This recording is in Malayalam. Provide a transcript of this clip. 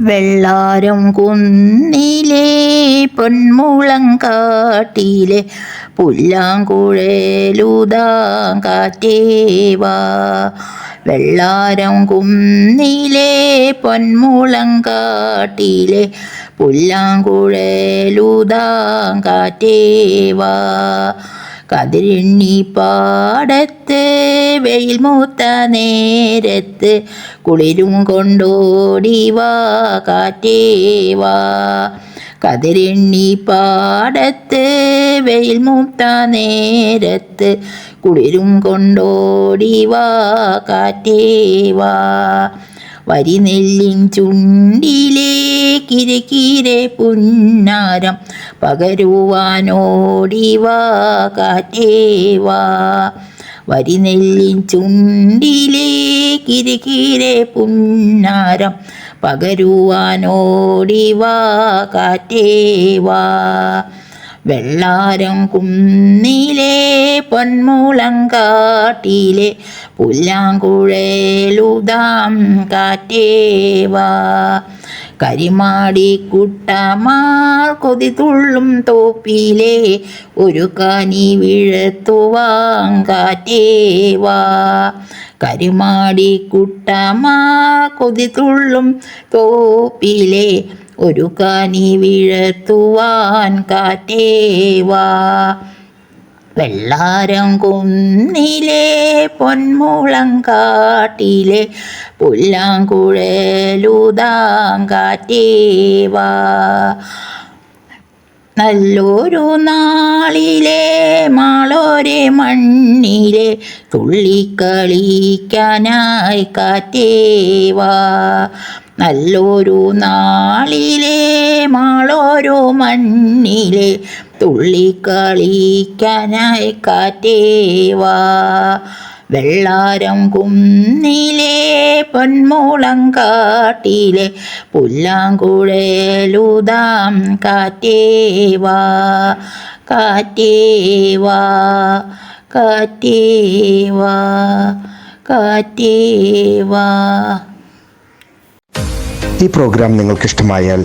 വെള്ളാരം കുന്നിലെ പൊന്മുളം കാട്ടിലെ പുല്ലാങ്കുഴലുതാം കാറ്റേവാ. വെള്ളാരം കുന്നിലെ പൊന്മുളം കാട്ടിലെ പുല്ലാങ്കുഴലുതാം കാറ്റേവാ. കതിരിണ്ണി പാടത്ത് വെയിൽ മൂത്ത നേരത്ത് കുളിരും കൊണ്ടോടിവാ കാറ്റേവാ കതിരെണ്ണി പാടത്ത് വെയിൽ മൂത്ത നേരത്ത് കുളിരും കൊണ്ടോടിവാ കാറ്റേവാ വരിനെല്ലിൻ ചുണ്ടിലേ കിരക്കിരെ പുന്നാരം പകരുവാനോടിവാ കാറ്റേവാ വരിനെല്ലിൻ ചുണ്ടിലേ കിരികിരെ പുന്നാരം. പകരുവാനോടിവാ കാറ്റേവാ വെള്ളാരം കുന്നിലെ പൊന്മുളങ്കാട്ടിലെ പുല്ലാങ്കുഴലുതാം കാറ്റേവാ കരിമാടി കുട്ടമാർ കൊതി തുള്ളും തോപ്പിലെ ഒരു കനി വീഴത്തുവാൻ കാറ്റേവാ കരിമാടി കുട്ടമാ കൊതി തുള്ളും തോപ്പിലെ ഒരു കനി വീഴത്തുവാൻ കാറ്റേവാ വെള്ളാരം കുന്നിലെ പൊന്മുളം കാട്ടിലെ പുല്ലാങ്കുഴലുതാം കാറ്റേവാ നല്ലൊരു നാളിലെ മാളോരെ മണ്ണിലെ തുള്ളിക്കളിക്കാനായി കാറ്റേവാ നല്ലൊരു നാളിലെ മാളോരു മണ്ണിലെ തുള്ളിക്കളിക്കാനായി കാറ്റേവാ. വെള്ളാരം കുന്നിലെ പൊന്മൂളം കാട്ടിലെ പുല്ലാങ്കുഴലുതാം കാറ്റേവാ. കാറ്റേവാ കാറ്റേവാ കാറ്റേവാ. ഈ പ്രോഗ്രാം നിങ്ങൾക്ക് ഇഷ്ടമായാൽ